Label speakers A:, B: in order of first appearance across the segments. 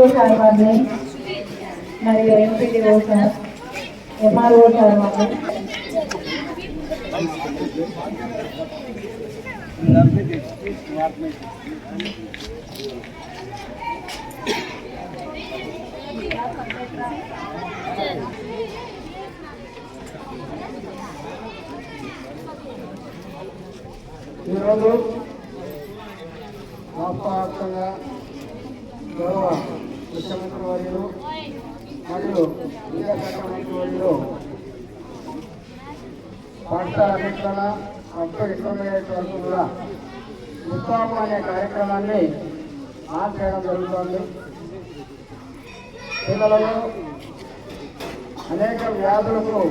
A: RDO sir వారిని మరియు MPDO sir MRO sir వారిని
B: ఈరోజు రాష్ట్ర వ్యాప్తంగా విద్యాశాఖ పంట వర్యులు పాఠశాల అన్నింటిలో కూడా ఉత్సాహం అనే కార్యక్రమాన్ని ఆచరణ చేయడం జరుగుతోంది. పిల్లలలో అనేక వ్యాధులకు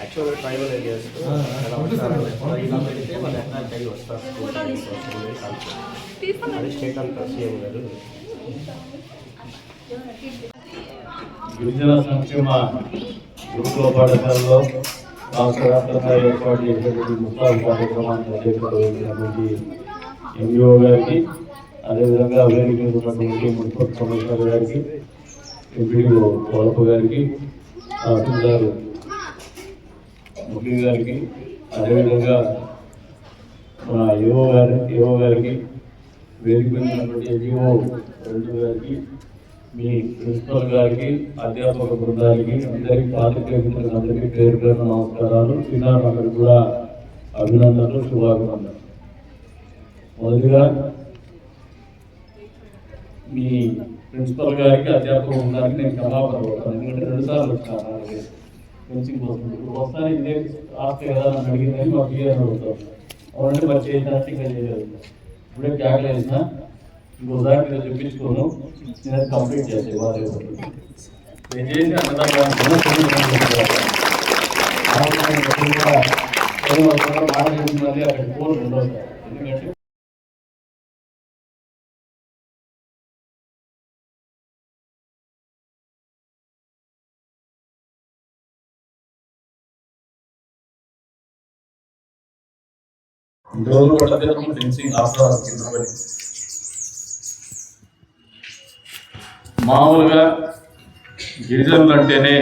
C: యాక్చువల్గా ట్రైబల్ ఏరియాస్ ఎలా ఉంటారు ఇలా పెడితే వాళ్ళు ఎట్లా కలిగి వస్తారు అది స్టేట్ అంతా సీఎం గారు
D: గిరిజన సంక్షేమ గురుకుల పాఠశాలలో రాష్ట్ర ఏర్పాటు చేసినటువంటి ముస్తాబ్ కార్యక్రమాన్ని ఎంఈఓ గారికి అదేవిధంగా వేదిక ఉన్నటువంటి మున్సిపల్ కమిషనర్ గారికి ఎంపీఓ కోలపు గారికి తహసీల్దార్ ముఖ్య గారికి అదేవిధంగా మన యువ గారి యువ గారికి వేదిక మీద ఉన్నటువంటి ఎంఈఓ రెండు గారికి మీ ప్రిన్సిపల్ గారికి అధ్యాపక బృందానికి అందరికి పాత్రికేయ మిత్రులందరికీ పేరు పేరు నమస్కారాలు. పిల్లలందరికీ కూడా అభినందనలు శుభాభినందనలు. మొదటిగా మీ ప్రిన్సిపల్ గారికి అధ్యాపక బృందానికి నేను క్షమాపణ కోరుతాను. ఎందుకంటే రెండు సార్లు వచ్చాను కోచింగ్ కోసం. ఇప్పుడు వస్తాను ఇదే రాస్తే కదా అని అడిగిందని మా పిల్లలు అడుగుతాం అవునంటే మరి చేసినట్టు ఇంకా చేయలేదు ఇప్పుడే క్యాక్ ఇంకోసారి మీరు చెప్పించుకోను. నేను కంప్లీట్ నేను చేసి అన్నదాన్ని అక్కడ ఫోన్ ఎందుకంటే ఫెన్సింగ్ ఆఫ్టర్ కింద మామూలుగా గిరిజనులు అంటేనే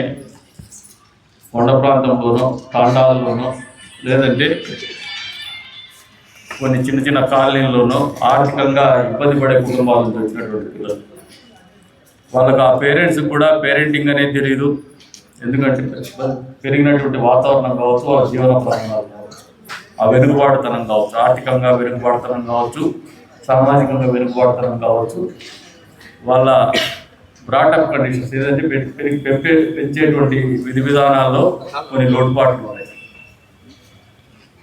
D: కొండ ప్రాంతంలోనో తాండాలలోనో లేదంటే కొన్ని చిన్న చిన్న కాలనీల్లోనో ఆర్థికంగా ఇబ్బంది పడే కుటుంబాలు వచ్చినటువంటి పిల్లలు. వాళ్ళకి ఆ పేరెంట్స్ కూడా పేరెంటింగ్ అనేది తెలియదు ఎందుకంటే పెరిగినటువంటి వాతావరణం కావచ్చు వాళ్ళ జీవన ప్రమాణాలు కావచ్చు. ఆ వెనుకబాటుతనం కావచ్చు ఆర్థికంగా వెనుకబాటుతనం కావచ్చు సామాజికంగా వెనుకబాటుతనం కావచ్చు. వాళ్ళ బ్రాటప్ కండిషన్స్ ఏదంటే పెరిగి పెంపే పెంచేటువంటి విధి విధానాల్లో కొన్ని లోటుపాట్లు ఉన్నాయి.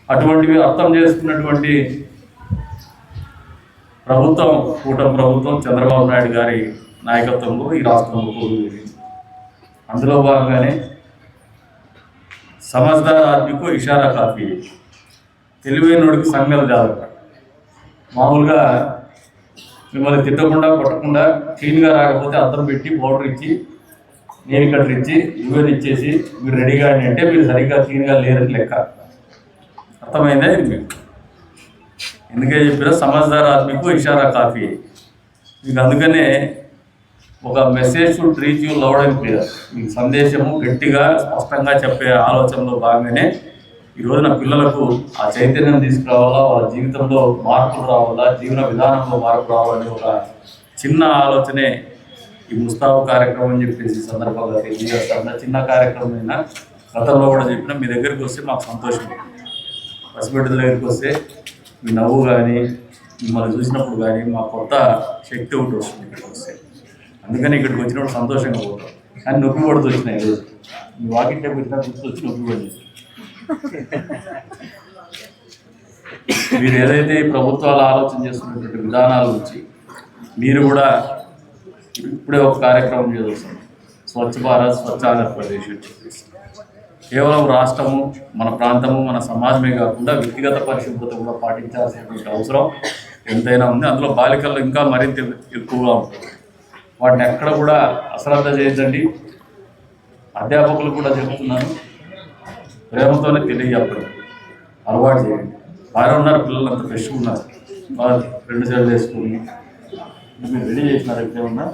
D: అటువంటివి అర్థం చేసుకున్నటువంటి ప్రభుత్వం కూటమి ప్రభుత్వం చంద్రబాబు నాయుడు గారి నాయకత్వంలో ఈ రాష్ట్రంలో కోరుకుంది అందులో భాగంగానే సమజ్దార్ ఆద్మీకు ఇషారా కాపీ తెలివైనోడికి సంగతి జాగ్రత్త మామూలుగా మిమ్మల్ని తిట్టకుండా కొట్టకుండా క్లీన్గా రాకపోతే అద్దం పెట్టి పౌడర్ ఇచ్చి నేను కట్టర్ ఇచ్చి యువన్ ఇచ్చేసి మీరు రెడీగా అని అంటే మీరు సరిగ్గా క్లీన్గా లేరని లెక్క. అర్థమైందా ఇది మీకు? ఎందుకే చెప్పినా సమజ్దార్ ఆద్మీకు ఇషారా కాఫీ. మీకు అందుకనే ఒక message to reach you loud and clear మీ సందేశము గట్టిగా స్పష్టంగా చెప్పే ఆలోచనలో భాగంగానే ఈ రోజున పిల్లలకు ఆ చైతన్యం తీసుకురావాలా వాళ్ళ జీవితంలో మార్పులు రావాలా జీవన విధానంలో మార్పు రావాలని ఒక చిన్న ఆలోచనే ఈ ముస్తాబు కార్యక్రమం అని చెప్పేసి సందర్భంగా తెలియజేస్తాను చిన్న కార్యక్రమం అయినా గతంలో కూడా చెప్పిన మీ దగ్గరికి వస్తే మాకు సంతోషం. పసిబిడ్డల దగ్గరికి వస్తే మీ నవ్వు కానీ మిమ్మల్ని చూసినప్పుడు కానీ మా కొత్త శక్తి ఒకటి వస్తుంది ఇక్కడికి వస్తే. అందుకని ఇక్కడికి వచ్చినప్పుడు సంతోషంగా పోతాం. కానీ నొప్పి పడుతూ వచ్చినాయి ఈరోజు మీ వాకింగ్ టైప్ వచ్చినా గుర్తు వచ్చి నొప్పి పడింది. మీరు ఏదైతే ఈ ప్రభుత్వాలు ఆలోచన చేస్తున్నటువంటి విధానాల గురించి మీరు కూడా ఇప్పుడే ఒక కార్యక్రమం చేస్తాం స్వచ్ఛ భారత్ స్వచ్ఛ ఆంధ్రప్రదేశ్ అని కేవలం రాష్ట్రము మన ప్రాంతము మన సమాజమే కాకుండా వ్యక్తిగత పరిశుభ్రత కూడా పాటించాల్సినటువంటి అవసరం ఎంతైనా ఉంది. అందులో బాలికల్లో ఇంకా మరింత ఎక్కువగా ఉంటుంది వాటిని ఎక్కడ కూడా అశ్రద్ధ చేయొద్దండి. అధ్యాపకులు కూడా చెబుతున్నాను ప్రేమతోనే తెలియజెప్పండి అలవాటు చేయండి. బాగా ఉన్నారు పిల్లలు అంత ఫ్రెష్గా ఉన్నారు. బాగా రెండు సార్లు వేసుకుని మీరు రెడీ చేసినారు ఎప్పుడేమన్నా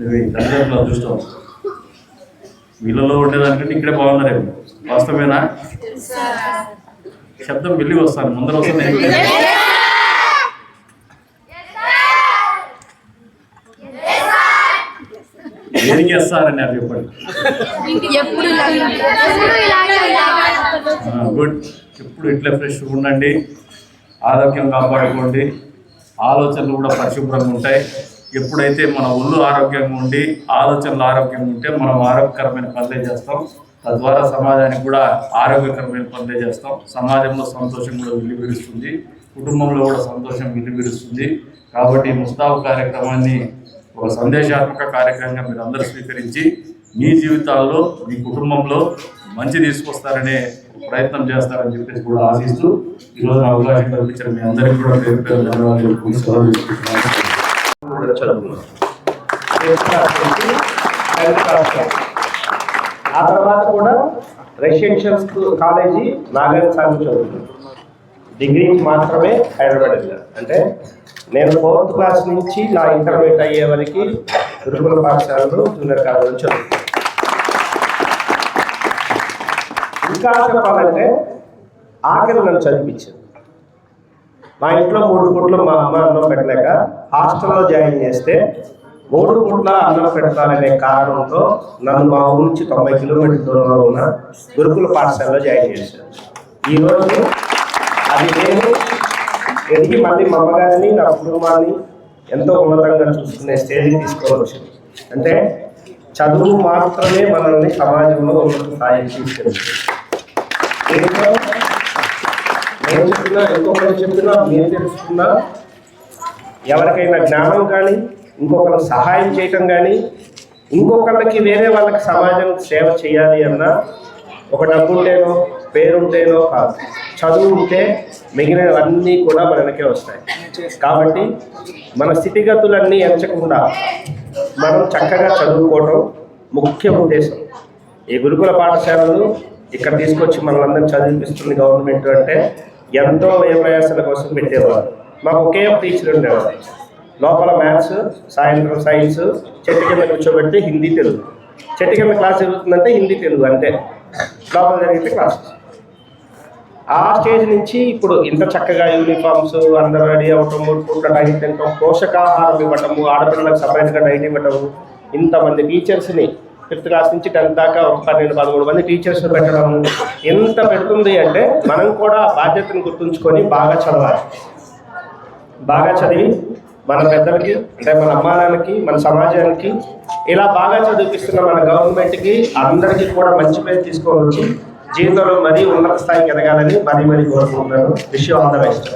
D: మీరు తల్లిదండ్రుల అదృష్టం. వీళ్ళలో ఉండేదానికంటే ఇక్కడే బాగున్నారేమో. వాస్తవేనా శబ్దం వెళ్ళి వస్తాను. ముందర వస్తుంది ఏం చేస్తారని అది చెప్పండి
E: ఎప్పుడు ఇలాగే
D: గుడ్. ఇప్పుడు ఇట్లా ఫ్రెష్గా ఉండండి. ఆరోగ్యం కాపాడుకోండి. ఆలోచనలు కూడా పరిశుభ్రంగా ఉంటాయి. ఎప్పుడైతే మన ఒళ్ళు ఆరోగ్యంగా ఉండి ఆలోచనలు ఆరోగ్యంగా ఉంటే మనం ఆరోగ్యకరమైన పనులే చేస్తాం. తద్వారా సమాజానికి కూడా ఆరోగ్యకరమైన పనులే చేస్తాం. సమాజంలో సంతోషం కూడా విలువిరుస్తుంది కుటుంబంలో కూడా సంతోషం విలువిరుస్తుంది కాబట్టి ముస్తాబు కార్యక్రమాన్ని ఒక సందేశాత్మక కార్యక్రమంగా మీరు అందరూ స్వీకరించి మీ జీవితాల్లో మీ కుటుంబంలో మంచి తీసుకొస్తారనే ప్రయత్నం చేస్తారని చెప్పేసి కూడా ఆశిస్తూ ఈరోజు నా అవకాశం కల్పించిన మీ అందరికీ కూడా పేరు పేరు ధన్యవాదాలు
C: ఆ తర్వాత కూడా రెసిడెన్షియల్ కాలేజీ నాగార్జున సాగు చదువుకున్నాను డిగ్రీకి మాత్రమే హైదరాబాద్ వెళ్ళారు. అంటే నేను ఫోర్త్ క్లాస్ నుంచి నా ఇంటర్మీడియట్ అయ్యే వరకు గురుకుల పాఠశాలలో జూనియర్ కాలేజీలో చదువుకున్నాను ఇంకా చెప్పాలంటే ఆఖరి నన్ను చదివించాను మా ఇంట్లో మూడు పూట్ల మా అమ్మ అన్నం పెట్టలేక హాస్టల్లో జాయిన్ చేస్తే మూడు పూట్ల అన్నం పెట్టాలనే కారణంతో నన్ను మా ఊరు నుంచి తొంభై కిలోమీటర్ల దూరంలో ఉన్న గురుకుల పాఠశాలలో జాయిన్ చేశాను ఈరోజు అది నేను ఎదిగి మళ్ళీ మా అమ్మగారిని నా కుటుంబాన్ని ఎంతో ఉన్నతంగా చూసుకునే స్టేజ్కి తీసుకోవచ్చు అంటే చదువు మాత్రమే మనల్ని సమాజంలో ఉన్నత స్థాయికి తీసుకెళ్తుంది నేను చెప్పినా ఇంకొకరు చెప్పినా నేను తెలుసుకున్నా ఎవరికైనా జ్ఞానం కానీ ఇంకొకరికి సహాయం చేయటం కానీ ఇంకొకళ్ళకి వేరే వాళ్ళకి సమాజం సేవ చేయాలి అన్నా ఒక డబ్బు ఉంటేనో పేరుంటేనో కాదు చదువు ఉంటే మిగిలినవన్నీ కూడా మన వెనకే వస్తాయి. కాబట్టి మన స్థితిగతులన్నీ ఎంచకుండా మనం చక్కగా చదువుకోవడం ముఖ్య ఉద్దేశం. ఈ గురుకుల పాఠశాలలు ఇక్కడ తీసుకొచ్చి మనల్ని చదివిపిస్తుంది గవర్నమెంట్ అంటే ఎంతో వ్యవయాసాల కోసం పెట్టేవారు. మాకు ఒకే టీచర్ ఉండేవారు. లోపల మ్యాథ్స్ సాయంత్రం సైన్స్ చెట్టు కింద కూర్చోబెట్టి హిందీ తెలుగు. చెట్టు కింద క్లాస్ జరుగుతుందంటే హిందీ తెలుగు అంటే లోపల జరిగితే క్లాస్ ఆ స్టేజ్ నుంచి ఇప్పుడు ఇంత చక్కగా యూనిఫామ్స్ అందరూ రెడీ అవ్వటము పూట డైట్ తినటం పోషకాహారం ఇవ్వటము ఆడపిల్లలకు సపరేట్గా డైట్ ఇవ్వటము ఇంతమంది టీచర్స్ని ఫిఫ్త్ క్లాస్ నుంచి టెన్త్ దాకా ఒక పన్నెండు పదమూడు మంది టీచర్స్ పెట్టడం ఎంత పెడుతుంది అంటే మనం కూడా బాధ్యతను గుర్తుంచుకొని బాగా చదవాలి. బాగా చదివి మన పెద్దలకి అంటే మన అమ్మానాన్నకి మన సమాజానికి ఇలా బాగా చదివిపిస్తున్న మన గవర్నమెంట్కి అందరికీ కూడా మంచి పేరు తీసుకొని వచ్చి జీవితంలో మరీ ఉన్నత స్థాయికి ఎదగాలని మరీ మరీ కోరుకుంటున్నాను. విషయం ఆల్ ద బెస్ట్.